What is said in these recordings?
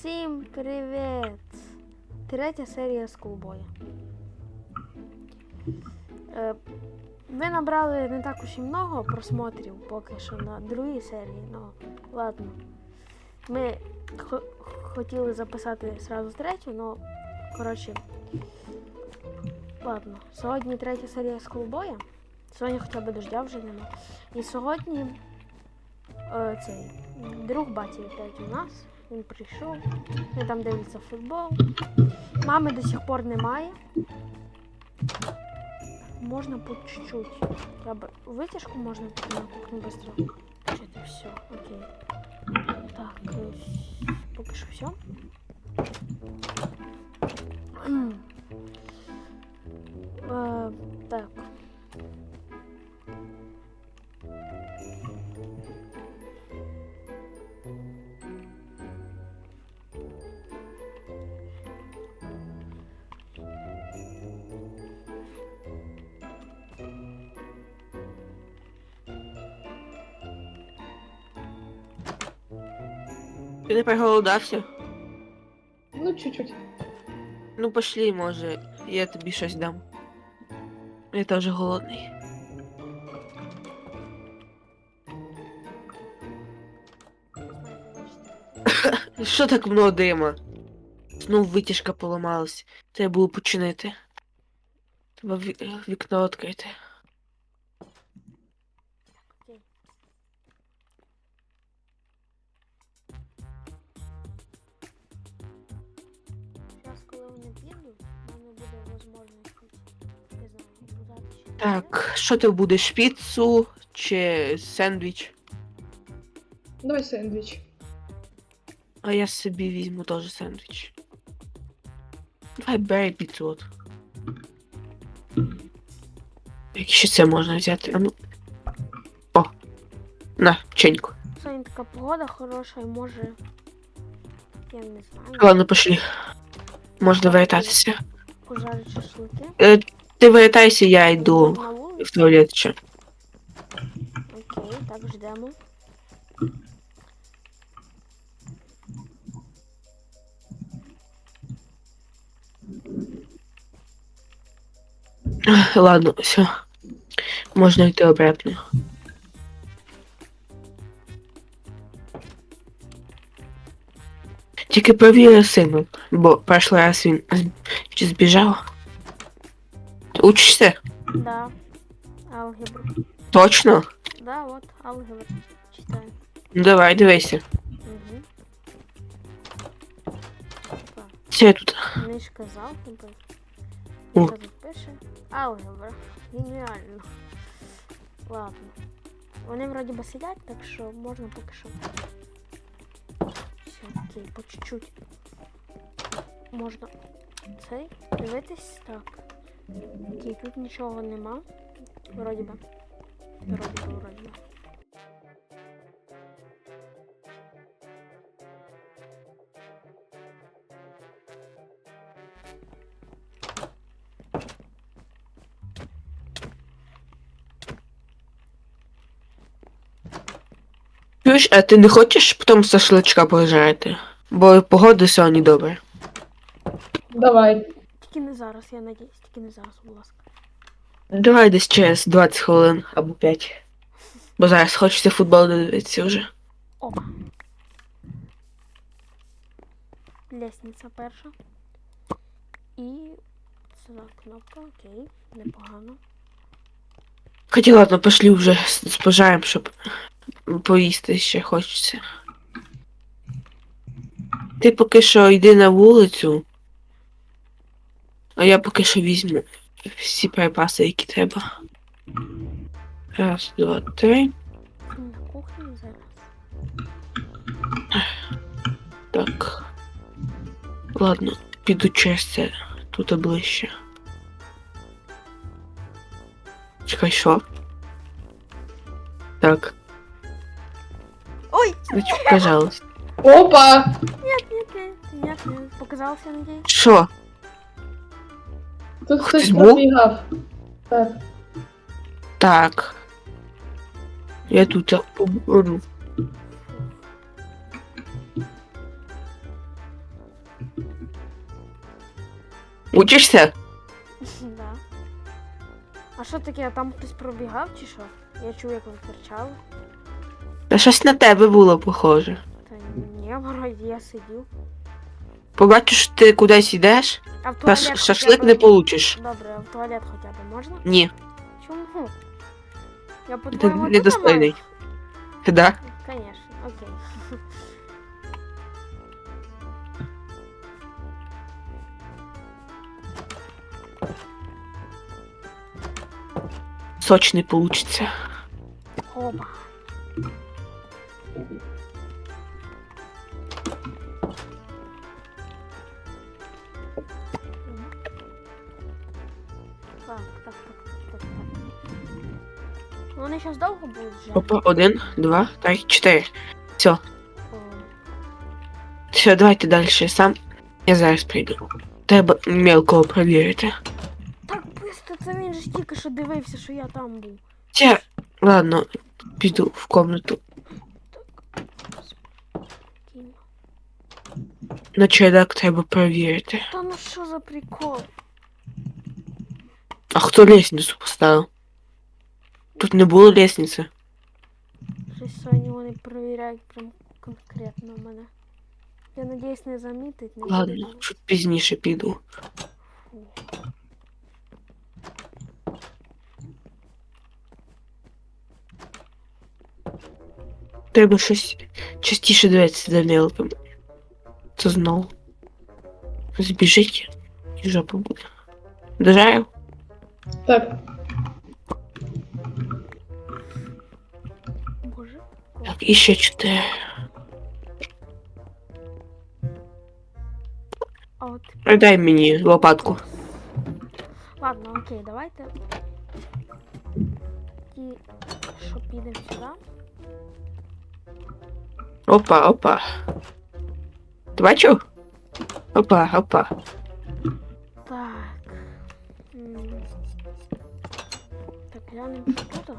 Всім привіт! Третя серія з колбоя. Е, ви набрали не так уж і много просмотрів поки що на другій серії, ну ладно. Ми хо- хотіли записати сразу третю, ну коротше. Ладно, сьогодні третя серія з. Сьогодні хоча б дождя вже нема. І сьогодні е, цей друг баті опять у нас. Він прийшов. Він там дивиться футбол. Мами до сих пор немає. Можна по чуть-чуть. Треба витяжку можна на кухню. Чи це все? Окей. Так, е, поки що все. Ти не проголодався? Ну, чуть-чуть. Ну пошли, може, я тобі щось дам. Я теж голодний. Що так много дима? Знов витяжка поламалась. Треба було починити. Треба вікно відкрити. Вони підуть, в мене буде можливість, не знаю, взяти ще. Так, що ти будеш? Піцу чи сендвіч? Давай сендвіч. А я собі візьму теж сендвіч. Давай бери піцу от. Як ще це можна взяти? А ну. О! На, печеньку. Сьогодні така погода хороша і може. Я не знаю. Ладно, пошли. Можна вертатися. Пожарити шашлики. Е, ти вертайся, я йду в туалет ще. Окей, так ждемо. Ладно, все. Можна йти обратно. Тільки провіри сина, бо перший раз він чи збіжав. Учишся? Да. Алгебра. Точно? Да, от, алгебра. Читаю. Ну давай, дивися. Угу. Так, Це тут. книжка з алгебри. О. Що тут пише? Алгебра. Геніально. Ладно. Вони вроді би сидять, так що можна поки що. Окей, по чуть-чуть. Можна цей дивитись так. Окей, тут нічого нема. Вроді би. Вроді би, вроді би. Чуєш, а ти не хочеш потім шашличка пожарити? Бо погода сьогодні добре. Давай. Тільки не зараз, я надіюсь, тільки не зараз, будь ласка. Давай десь через 20 хвилин або 5. Бо зараз хочеться футбол дивитися вже. Опа. Лестниця перша. І це кнопка, окей, непогано. Хоча ладно, пошли вже з з щоб поїсти ще хочеться. Ти поки що йди на вулицю, а я поки що візьму всі припаси, які треба. Раз, два, три. На зараз. Так. Ладно, піду через це тут ближче. Чекай. Так. Ой! Значит, пожалуйста. Опа! Нет, нет, нет, нет, нет. показался Андрей. Що? Тут хтось був? пробігав. Так. Так. Я тут я поберу. Учишься? А що таке, там хтось пробігав чи що? Я чув, як ви кричали. Та щось на тебе було похоже. Та ні, вроді я сидів. Побачиш, ти кудись йдеш, А в та туалет ш- хоча шашлик б- не получиш. Добре, а в туалет хоча б можна? Ні, Чому? Я ти по-твоєму тут недостойний. Да? Конечно, окей. Сочний получиться. Оба. Так, так, так, так, так. Ну, Вони зараз довго будуть вже. Опа, один, два, так, чотири. О, Все, давайте далі. Сам я зараз прийду. Треба мелкого провірити. Быстро, це він же ж тільки що дивився, що я там був. Тя, ладно, піду в комнату. На чердак треба провірити. Та ну що за прикол? А хто лестницю поставив? Тут не було лестниці. Щось сьогодні вони перевіряють прям конкретно мене. Я надіюсь, не замітить, не Ладно, чуть пізніше піду. Фу. Треба щось частіше дивитися за мелким. Це знову. Збіжить і жопа буде. Дожаю? Так. Боже. Так, і ще чотири. А от Дай мені лопатку. Ладно, окей, давайте. Тоді, що підемо сюди? Опа, опа. Ти бачив? Опа, опа. Так. М. Так, глянемо, що тут.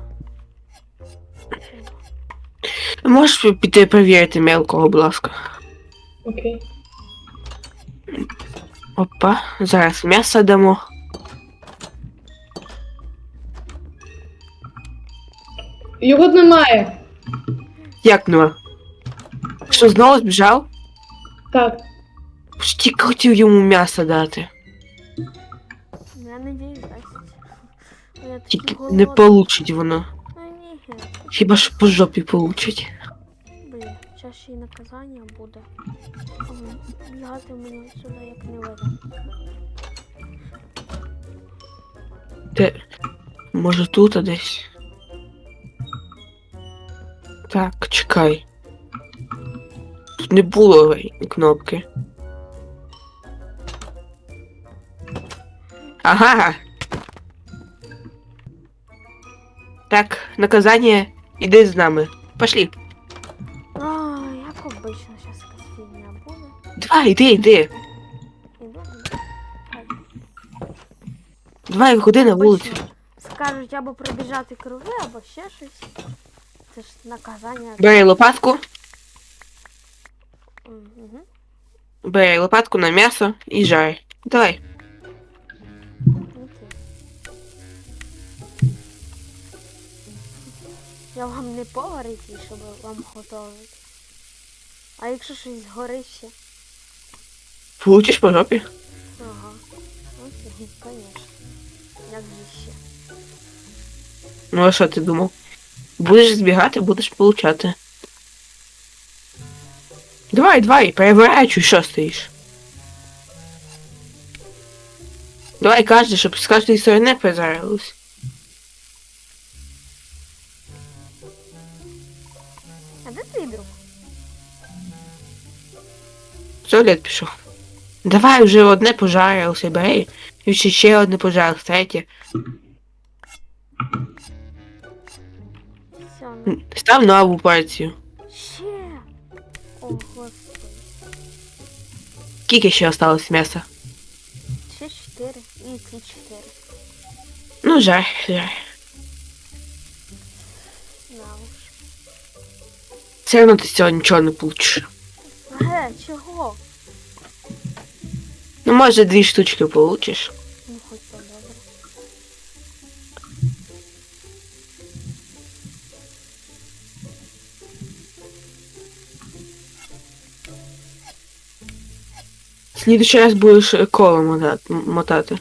Можеш піти перевірити мелкого, будь ласка. Окей. Опа, зараз м'ясо дамо. Його немає. Як нема? Що знову збіжав? Так. Тільки хотів йому м'ясо дати. Я надіюсь, дасть. Бо Я такий Тільки не голодний. получить воно. Ну ні, Хіба що по жопі получить. блін, зараз ще й наказання буде. Бігати мені сюди як не видно. Де? Може тут а десь? Так, чекай. Тут не було кнопки. Ага. Так, наказання, іди з нами. Пошли. А, як обично, зараз якась фігня буде. Давай, йди, йди. Іду. Давай, ходи на вулицю. Скажуть або пробіжати круги, або ще щось. Це ж наказання. Бери лопатку, Угу. бери лопатку на м'ясо і жарь. Давай. Окей. Я вам не повар який, щоб вам готувати. А якщо щось згорить ще? Получиш по жопі. Ага. Окей, звісно. Як же ще? Ну а що ти думав? Будеш збігати, будеш получати. Давай, давай, переворачуй, що стоїш. Давай кажи, щоб з кожної сторони призарилось. А де твій друг? Туалет пішов. Давай вже одне пожарилося, бери. І ще ще одне пожарилось, третє. Ну Став нову партію. ще. О, господи. Скільки ще осталось м'яса? Ще чотири. І ці чотири. Ну, жарь, жарь. На уж. Все одно ти з цього нічого не получиш. Ге, чого? Ну, може, дві штучки получиш. Слідуючий раз будеш е, коло мотати. мотати.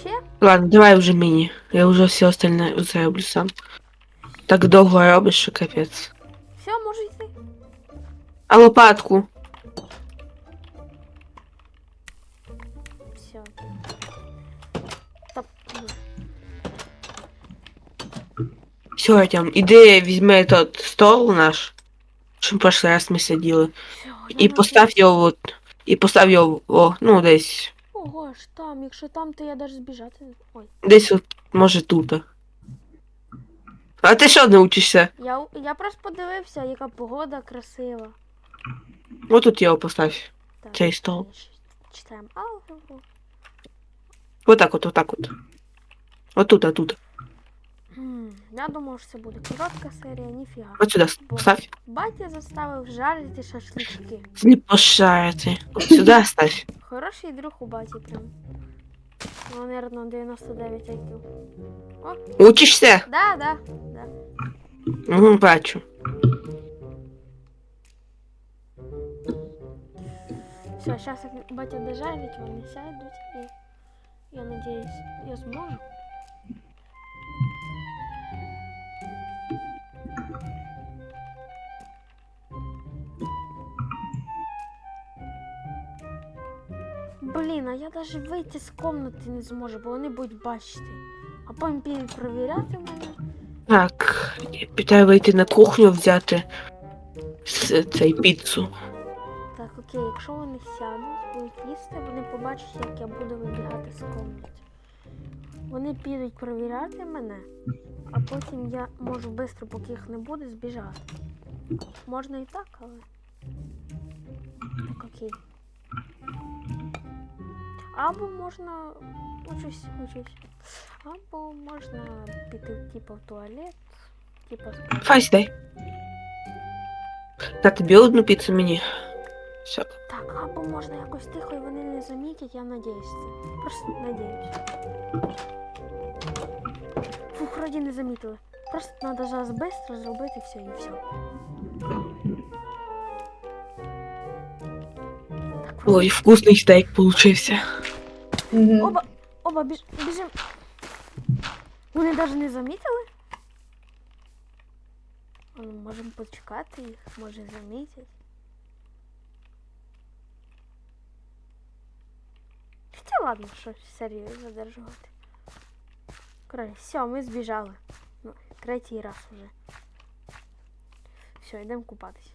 Ще? Ладно, давай вже мені. Я вже все остальне зроблю сам. Так довго робиш, що капець. Все, може йти. А лопатку? Все. Ні. Все, Артем, іди візьми тот стол наш, що в прошлый раз ми сиділи. Я І постав його от. І постав його, о, ну, десь. Ого ж там, якщо там, то я навіть збіжати. не- Ой. Десь от, може тут. А ти що не учишся? Я, я просто подивився, яка погода красива. Отут його постав. Так, Цей стол. ще Читаємо алгебру. Отак от, отак от. Отут, отут. Хм, Я думав, що це буде коротка серія, ніфіга. От сюди. Батя заставив жарити шашлички. Не пошарити. От сюди став. Хороший друг у баті прям. Ну, наверное, 99 IQ. Учишся? Да, да, да. Угу, бачу. Все, сейчас батя дожарить, вони сядуть і я надіюсь, я зможу. Блін, а я навіть вийти з комнати не зможу, бо вони будуть бачити. А потім підуть перевіряти мене. Так, питаю вийти на кухню взяти цей піцу. Так, окей, якщо вони сядуть, будуть їсти, вони побачать, як я буду вибігати з комнати. Вони підуть перевіряти мене, а потім я можу швидко, поки їх не буде, збіжати. Можна і так, але. Так, окей. Або можна. Учусь, учусь. Або можна піти, типу, в туалет, типу, спати. На тобі одну піцу мені. Все. Так, або можна якось тихо і вони не замітять, я надіюсь. Просто надіюсь. Фух, вроді не замітили. Просто треба зараз швидко зробити все і все. Так, Ой, вкусний стейк получився. Угу. Оба, оба біж, біжим. Вони навіть не замітили? Ну, можемо почекати їх, може замітять. Хоча ладно, що серію задержувати. Коротше, все, ми збіжали. Ну, третій раз уже. Все, йдемо купатися.